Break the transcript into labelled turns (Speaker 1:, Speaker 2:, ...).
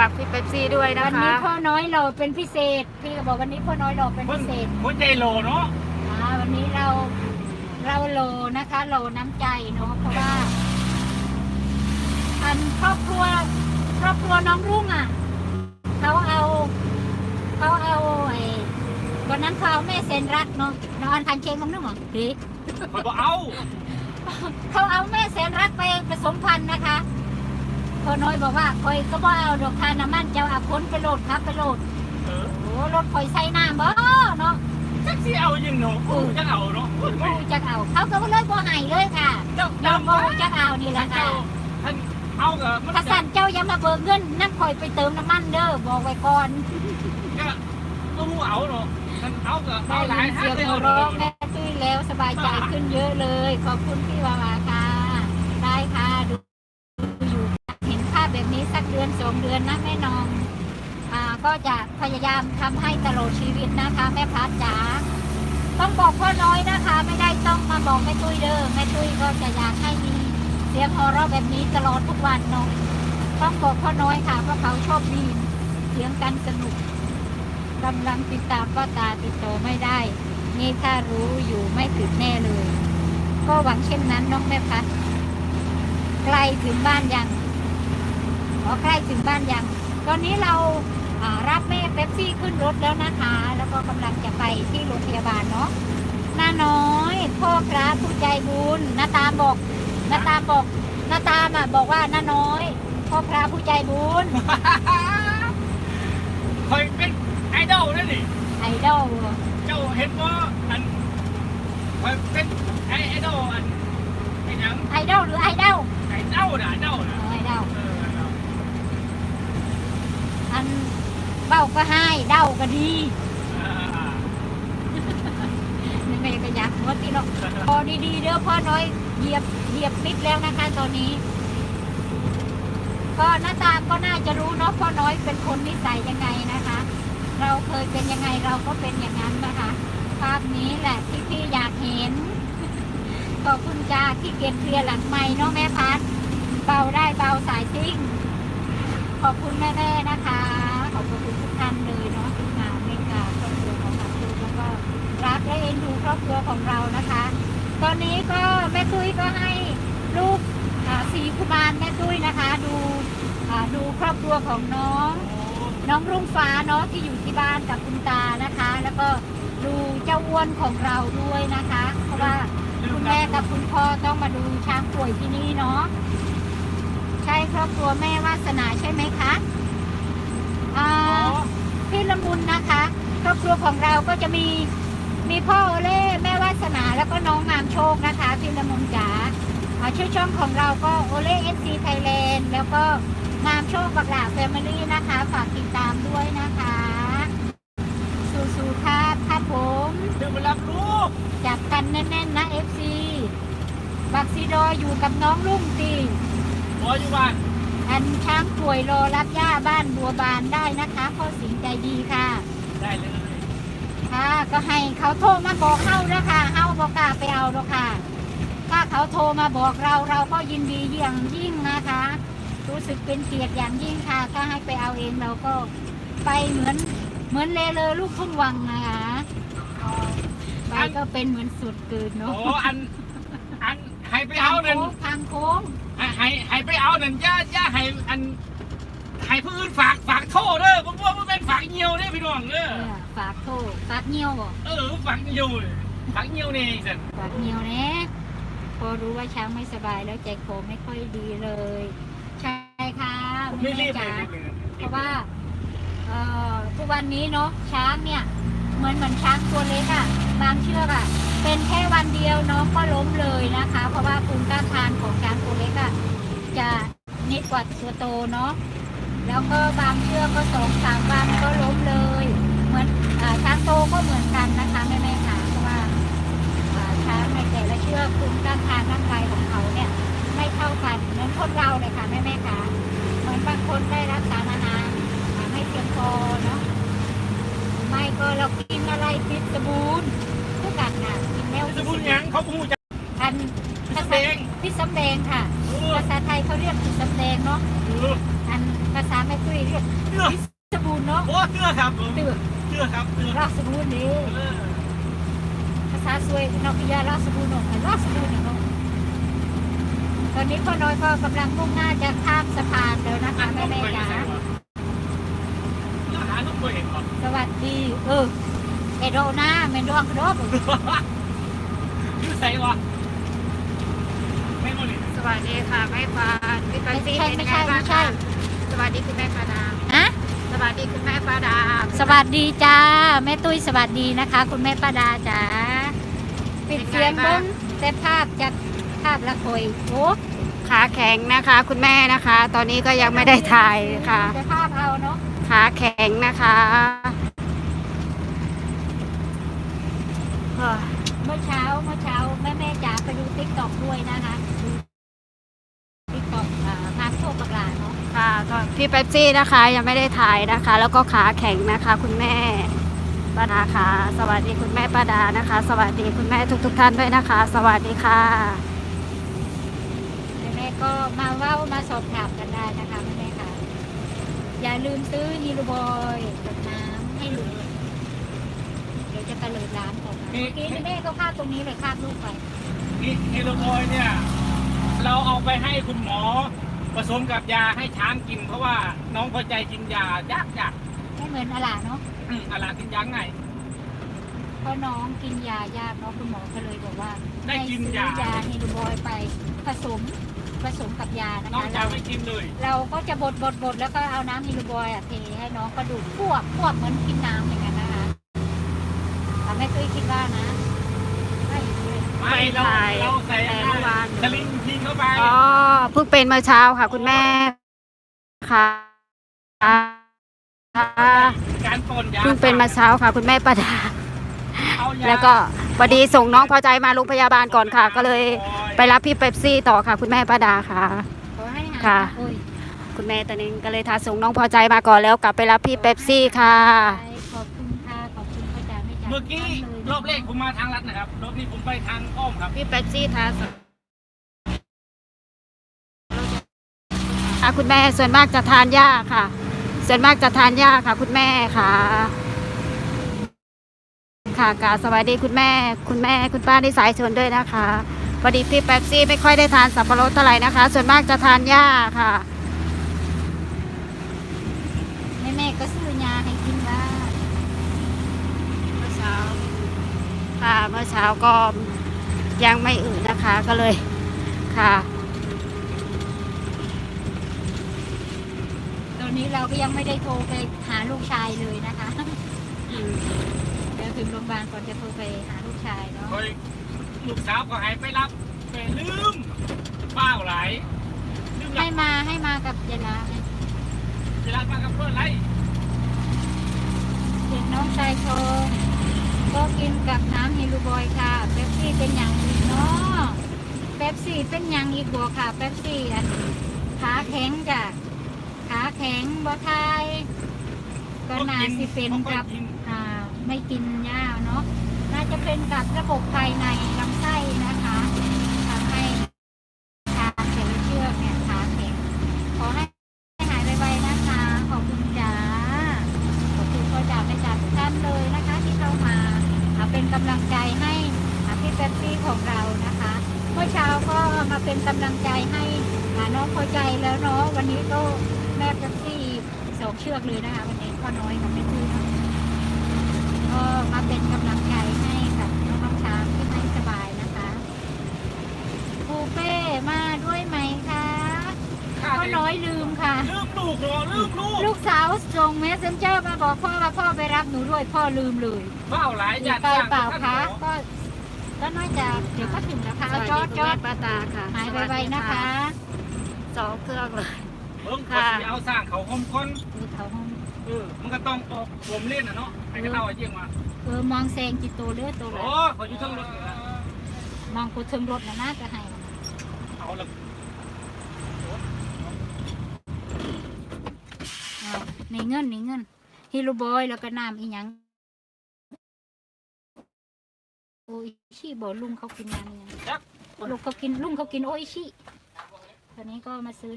Speaker 1: ฝากพี่เป๊ปซี่ด้วยนะ
Speaker 2: วัน
Speaker 1: คะ
Speaker 2: นี้พ่อน้อยเราเป็นพิเศษ พี่ก็บอกวันนี้พ่อน้อยเราเป็น
Speaker 3: ค
Speaker 2: พิ
Speaker 3: น
Speaker 2: เศษ
Speaker 3: คนใจโลเนาะ
Speaker 2: อ่าวันนี้เราเราโลนะคะโลน้ำใจเนาะเพราะว่า อันครอบครัว ครอบครัวน้องรุ่งอะเขาเอาเขาเอาไอ้วันนั้นเขาเอาแม่เซนรักเนาะนอนคันเชงของนึกเหรอดี
Speaker 3: คอยบอกเอา
Speaker 2: เขาเอาแม่แสนรักไปผสมพันธุ์นะคะ พอน้อยบอกว่าคอยก็บ่เอาดอกคาน้ำมันเจ้าอาพ้นไปโหลดครับไปโหลด
Speaker 3: เออ
Speaker 2: โอ้รถคอยใส่น้ำบ่เนาะ
Speaker 3: จักสิเอายิงเนาะกูจะเอาเนาะพูดไป
Speaker 2: บ่จะเอา เขาก็เลยบ่ให้เลยค่ะ
Speaker 3: เจ้า
Speaker 2: เรา
Speaker 3: เจ้า
Speaker 2: บ่จะเอานี่แหละ
Speaker 3: เจ้า
Speaker 2: ค่ะ
Speaker 3: ท่านเอากับมัน
Speaker 2: ถ้า
Speaker 3: จะ
Speaker 2: สั่นเจ้าอย่ามาเบิกเงินนั่นคอยไปเติมน้ำมันเด้อบอกไว้ก่อน
Speaker 3: ก็ต้องรู้เอาเนาะท่านเอากับ
Speaker 2: ได้
Speaker 3: เอาหลาย
Speaker 2: ยิน
Speaker 3: ท่า
Speaker 2: เสี
Speaker 3: น
Speaker 2: ยง
Speaker 3: เลย
Speaker 2: หัว
Speaker 3: เนาะ
Speaker 2: เราะแม่ตุ้ยแล้วสบายใจขึ้นเยอะเลย ขอบคุณพี่วาวาค่ะ ได้ค่ะดูอยู่เห็นภาพแบบนี้สักเดือนสองเดือนนะแม่นองอ่าก็จะพยายามทำให้ตลอดชีวิตนะคะ แม่พัดจ๋าต้องบอกพ่อน้อยนะคะ ไม่ได้ต้องมาบอกแม่ตุ้ยเด้อแม่ตุ้ยก็จะอยากให้มีเสียงหัวเราะแบบนี้ตลอดทุกวันเนาะต้องบอกพ่อน้อยค่ะเพราะเขาชอบดีเสียงกันสนุกกำลังติดตามป้าตาติดต่อไม่ได้ นี่ถ้ารู้อยู่ไม่ถึงแน่เลย ก็หวังเช่นนั้นน้องแม่พัดใกล้ถึงบ้านยัง ขอใกล้ถึงบ้านยัง ตอนนี้เราอ่ารับแม่เป๊ปซี่ขึ้นรถแล้วนะคะ แล้วก็กำลังจะไปที่โรงพยาบาลเนาะน้าน้อยพ่อพระผู้ใจบุญน้าตามบอกน้าตามบอกน้าตามอะบอกว่าน้าน้อยพ่อพระผู้ใจบุญ
Speaker 3: คอยเป็นไอดอลนั่นนี่
Speaker 2: ไอดอล
Speaker 3: เจ้าเห็นว่าอันคอยเป็นไอไอดอลอันไอ้หยัง
Speaker 2: ไอดอลหรือไอดอล
Speaker 3: ไอเด้าน่ะเด้าน่ะ
Speaker 2: ไอดอล
Speaker 3: เออไอ้เด้า
Speaker 2: อันเบ้าก็ให้เดาก็ดีนี่แม่ก็อยากหัวตีเนาะพอดีๆเด้อพ่อน้อยเหยียบเหยียบมิดแล้วนะคะตอนนี้ก็หน้าตาก็น่าจะรู้เนาะพ่อน้อยเป็นคนนิสัยยังไงนะคะ เราเคยเป็นยังไงเราก็เป็นอย่างนั้นนะคะ ภาพนี้แหละที่พี่อยากเห็นขอบคุณจ้าที่เกียนเคลียร์หลังไม่เนาะแม่พัดเบาได้เบาสายซิ่ง ขอบคุณแม่ๆนะคะ อบคุณทุกท่านเลยเนาะที่มาเมตตาครอบครัวของเราแล้วก็รักและเอ็นดูครอบครัวของเรานะคะ ตอนนี้ก็แม่ตุ้ยก็ให้ลูกสีกุมารแม่ตุ้ยนะคะ ดูดูครอบครัวของน้อง น้องรุ่งฟ้าเนาะที่อยู่ที่บ้านกับคุณตานะคะ แล้วก็ดูเจ้าอ้วนของเราด้วยนะคะ เพราะว่าคุณแม่กับคุณพ่อต้องมาดูช้างป่วยที่นี่เนาะใช่ครอบครัวแม่วาสนาใช่ไหมคะ อ่าพี่ละมุนนะคะครอบครัวของเราก็จะมีมีพ่อโอเล่แม่วาสนาแล้วก็น้องงามโชคนะคะพี่ละมุนจ๋าอ่าชื่อช่องของเราก็โอเล่เอซีไทยแลนด์แล้วก็งามโชคบักหลาแฟมิลี่นะคะ ฝากติดตามด้วยนะคะ สู้ๆครับครับผม
Speaker 3: เดี๋ยวมารับลูก
Speaker 2: จับกันแน่นๆนะ FC บักซีดออยู่กับน้องลุงตี
Speaker 3: รออยู่บ้าน
Speaker 2: อันช้างป่วยรอรับย่าบ้านบัวบานได้นะคะพ่อสิงห์ใจดีค่ะ
Speaker 3: ได้เลย
Speaker 2: ค่ะ ก็ให้เขาโทรมาบอกเฮาแล้วค่ะเฮาบอกกล้าไปเอาหรอกค่ะ ถ้าเขาโทรมาบอกเราเราก็ยินดีอย่างยิ่งนะคะ รู้สึกเป็นเกียรติอย่างยิ่งค่ะ ถ้าให้ไปเอาเองเราก็ไปเหมือนเหมือนเลเลอลูกทุ่งวังนะคะไปก็เป็นเหมือนสุดเกิน
Speaker 3: โอ้
Speaker 2: เนาะ
Speaker 3: อัน อันให้ไปเอานั่น
Speaker 2: ทางโค้ง
Speaker 3: ให้ให้ให้ไปเอานั่นย่าย่าให้อันให้ผู้อื่นฝากฝากโทษเด้อผมว่ามันเป็นฝากเหี่ยวเด้อพี่น้องเด้อ
Speaker 2: เออฝากโทรฝากเงี้ยวบ่
Speaker 3: เออฝากเหี่ยวเลยฝากเหี่ยวนี่สิ
Speaker 2: ฝากเงี้ยวแนะพอรู้ว่าช้างไม่สบายแล้วใจคอไม่ค่อยดีเลย ใช่ค่ะ
Speaker 3: ไม่
Speaker 2: แม่
Speaker 3: รีบเล
Speaker 2: จ๋าย
Speaker 3: ไม่รีบ
Speaker 2: เพราะว่าเอ่อทุกวันนี้เนาะช้างเนี่ยเหมือนเหมือนช้างตัวเล็กอะ่ะบางเชือกอะ่ะ เป็นแค่วันเดียวน้องก็ล้มเลยนะคะ เพราะว่าภูมิต้านทานของช้างตัวเล็กอะจะนิดกว่าตัวโตเนาะแล้วก็บางเชือกก็สองสามวันก็ล้มเลย เหมือนช้างโตก็เหมือนกันนะคะแม่แม่ๆค่ะเพราะว่าช้างในแต่ละเชือกภูมิต้านทานร่างกายของเขาเนี่ยไม่เท่ากันเหมือนคนเราเลยค่ะแม่แม่ๆค่ะเหมือนบางคนได้รับสารอาหารไม่เพียงพอเนาะไม่ก็เรากินอะไรพิษบูรณ์ ทุกกันค่ะกินแนว
Speaker 3: จะพูดหยังเขาพูดจะ
Speaker 2: อัน
Speaker 3: พิษ
Speaker 2: ภา
Speaker 3: สำ
Speaker 2: ษา
Speaker 3: แดง
Speaker 2: พิษสำแดงค่ะ
Speaker 3: เออ
Speaker 2: ภาษาไทยเขาเรียกพิษสำแดงเนาะ
Speaker 3: เออ
Speaker 2: อันภาษาแม่ตุ้ย
Speaker 3: เนื้อ
Speaker 2: สบูนเนาะ
Speaker 3: โอ้เนื้อครับผม
Speaker 2: ตื่น
Speaker 3: เนื้อครับเนื้อ
Speaker 2: ราสบูนนี่
Speaker 3: เออ
Speaker 2: ภาษาสวยนอกพิยาราสบูนเนาะราสบูนเนาะตอนนี้พ่อน้อยก็กำลังมุ่งหน้าจะข้ามสะพานแล้วนะคะ
Speaker 3: อัน
Speaker 2: แม่
Speaker 3: ต้อง
Speaker 2: แม่
Speaker 3: ไป
Speaker 2: จ๋า
Speaker 3: ใส่ก่อนเนื้อหาต้องไปเห็นก่อน
Speaker 2: สวัสดีเออ เอโดนาเมนดวงกระโดด
Speaker 3: ยืดใส่วะไม่หมดเลย
Speaker 1: สวัสดีค่ะแม่ปานพี่
Speaker 2: ไม่
Speaker 1: ปันซี
Speaker 2: ใช่
Speaker 1: เป็น
Speaker 2: ไม่
Speaker 1: ไง
Speaker 2: ใช่
Speaker 1: บ้า
Speaker 2: ไม่
Speaker 1: ง
Speaker 2: ใช่
Speaker 1: คะสวัสดีคุณแม่ปาดา
Speaker 2: ฮะ
Speaker 1: สวัสดีคุณแม่ปาดา
Speaker 2: สวัสดีจ้า แม่ตุ้ยสวัสดีนะคะ คุณแม่ป้าดาจ๋าปิดเสียงเบิ้งแต่ภาพจากภาพละคอยโอ้
Speaker 1: ขาแข็งนะคะ คุณแม่นะคะ ตอนนี้ก็ยังไม่ได้ถ่ายค่ะ
Speaker 2: แต่ภาพเอาเนาะ
Speaker 1: ขาแข็งนะคะ เฮ้ย
Speaker 2: เมื่อเช้าเมื่อเช้าแม่แม่จ๋าไปดูติ๊กต็อกด้วยนะคะติ๊กต็อกพาโชคปากหลาเนาะ
Speaker 1: ค่ะก็พี่เป๊ปซี่นะคะ ยังไม่ได้ถ่ายนะคะ แล้วก็ขาแข็งนะคะ คุณแม่ปาดาค่ะ สวัสดีคุณแม่ปาดานะคะ สวัสดีคุณแม่ทุก ๆ ท่านด้วยนะคะ สวัสดีค่ะ
Speaker 2: แม่แม่ก็มาเว้ามาสอบถามกันได้นะคะแม่แม่ค่ะ อย่าลืมซื้อฮีโรบอยกับน้ำให้ลุงเดี๋ยว จะตะเลิดร้านก่อนนะเมื่อกี้นี่แม่ก็คาบตรงนี้เลยคาบลูกไป
Speaker 3: นี่เฮโรโบอยเนี่ย เราเอาไปให้คุณหมอ ผสมกับยาให้ช้างกิน เพราะว่าน้องพอใจกินยายากยาก
Speaker 2: ไม่เหมือนอาหลาเนาะ
Speaker 3: อืมอะไรกินยาง่าย
Speaker 2: เพราะน้องกินยายากเนาะคุณหมอก็เลยบอกว่า
Speaker 3: ได้กิน
Speaker 2: ให้ซื้
Speaker 3: ยา
Speaker 2: อยาฮีโรบอยไปผสมผสมกับยานะ
Speaker 3: น้อง
Speaker 2: คะ
Speaker 3: จะ
Speaker 2: เรา
Speaker 3: ไม่กินเลย
Speaker 2: เราก็จะบดบดบดแล้วก็เอาน้ำฮีโรบอยอะเทให้น้องก็ดูดควบควบเหมือนกินน้ำอย่างนั้นนะคะแต่แม่ตุ้ยคิดว่านะ ไม่เลย
Speaker 3: ไม่เรา
Speaker 1: ถ่าย
Speaker 3: เราใส่
Speaker 1: แต่เมื่อวาน
Speaker 3: สลิงทิ้งเข้าไป
Speaker 1: อ๋อเพิ่งเป็นเมื่อเช้าค่ะ คุณแม่ค่ะค่ะ
Speaker 3: การปนยา
Speaker 1: เพิ่งเป็นเมื่อเช้าค่ะ คุณแม่ปาดา
Speaker 3: เอายา
Speaker 1: แล้วก็พอดีส่งน้องพอใจมาโรงพยาบาลก่อนค่ะ ก็เลยไปรับพี่เป๊ปซี่ต่อค่ะ คุณแม่ปาดาค่ะ
Speaker 2: ขอให้หา
Speaker 1: ค่ะ
Speaker 2: โอ้ย
Speaker 1: คุณแม่ตอนนี้ก็เลยทาส่งน้องพอใจมาก่อนแล้วกลับไปรับพี่เป๊ปซี่ค่ะ
Speaker 3: เมื่อกี้รอบแรกผมมาทางลัดนะครับ รอบนี้ผมไปทางอ้อมครับ
Speaker 1: พี่เป๊ปซี่ทาส่งอะคุณแม่ส่วนมากจะทานหญ้าค่ะ ส่วนมากจะทานหญ้าค่ะ คุณแม่ค่ะ ค่ะกราบสวัสดีคุณแม่ คุณแม่คุณป้าที่สายชนด้วยนะคะพอดีพี่แป๊บซี่ไม่ค่อยได้ทานสับปะรดเท่าไหร่นะคะ ส่วนมากจะทานหญ้าค่ะ
Speaker 2: แม่แม่ก็ซื้อยาให้กินบ้าง
Speaker 1: เมื่อเช้า ค่ะ เมื่อเช้าก็ยังไม่อื่นนะคะก็เลยค่ะ
Speaker 2: ตอนนี้เราก็ยังไม่ได้โทรไปหาลูกชายเลยนะคะ
Speaker 1: อืม
Speaker 2: เดี๋ยวถึงโรงพยาบาลก่อนจะโทรไปหาลูกชายเนาะ
Speaker 3: โดยลูกสาวก็หายไปรับแต่ลืมเป้าไหลลืมหลั
Speaker 2: ให้
Speaker 3: บ
Speaker 2: มาให้มากับยายลาไง
Speaker 3: เวลามากับเพื่อนไร
Speaker 2: เด็กน้องชายโชง ก็กินกับน้ำฮิลูบอยค่ะเป๊ปซี่เป็นอย่างอีกเนาะเป๊ปซี่เป็นอย่างอีกบัวค่ะเป๊ปซี่อันขาแข็งจ้ะขาแข็งบ่ทายก็น่าสิเป็นกับ
Speaker 3: กิน
Speaker 2: อ่าไม่กินหญ้าเนาะน่าจะเป็นกับระบบภายในลำไส้นะคะทำให้การเสลเชือกเนี่ยขาแข็ง ขอให้หายไวๆนะคะ ขอบคุณจ้า ขอบคุณพ่อจ๋าแม่จ๋าทุกท่านเลยนะคะ ที่เข้ามาอ่าเป็นกำลังใจให้อ่าพี่เป๊ปซี่ของเรานะคะ เมื่อเช้าก็มาเป็นกำลังใจให้อ่าน้องพอใจแล้ว เนาะวันนี้ก็แม่เป๊ปซี่สองเชือกเลยนะคะวันนี้พ่อน้อยกับแม่ตุ้ยเนาะก็มาเป็นกำลังใจให้กับน้องๆช้างที่ไม่สบายนะคะครูเป้มาด้วยไหมคะ
Speaker 3: ข้า
Speaker 2: พ่อ
Speaker 3: ได้
Speaker 2: น้อยลืมค่ะ
Speaker 3: ลืมลูกเหรอลืมลูก
Speaker 2: ลูกสาวส่งเมสเซนเจอร์มาบอกพ่อว่าพ่อไปรับหนูด้วยพ่อลืมเลย
Speaker 3: เป้าไหล
Speaker 2: มี
Speaker 3: ญาติ
Speaker 2: ไป
Speaker 3: สร้าง
Speaker 2: เปล่า
Speaker 3: ท่าน
Speaker 2: คะ
Speaker 3: หมอ
Speaker 2: ก็ก็น่าจะเดี๋ยวก็ถึงแล้วค่ะ
Speaker 1: ส
Speaker 2: เอา
Speaker 1: วัส
Speaker 2: จ
Speaker 1: ดี
Speaker 2: อด
Speaker 1: คุณ
Speaker 2: จอ
Speaker 1: แม่
Speaker 2: ด
Speaker 1: ป้าตาค่ะ
Speaker 2: หายไวๆนะคะ
Speaker 1: สองเครื่องเลย
Speaker 3: เพิ่งคนที่เอาสร้างเขาคมคน
Speaker 2: ดูเขาห้อง
Speaker 3: เออมันก็ต้องออกผมเล่นอะเนาะไอ้กระเต่าไอ้เจียงมา
Speaker 2: เออมองแซงจิตโตเลือดตัวเล
Speaker 3: โอ้
Speaker 2: ย
Speaker 3: เขาอยู่ทั้งรถเลยนะ
Speaker 2: มองกูถึงรถนะน่าจะให้
Speaker 3: เอาละ
Speaker 2: เอาในเงินในเงินฮิโรบอยแล้วก็น้ำอีหยังโอ้ยชิบอกลุงเขากินน้ำอีหยัง
Speaker 3: จัก
Speaker 2: ลุงเขากินลุงเขากินโอ้ยชิตอนนี้ก็มาซื้อ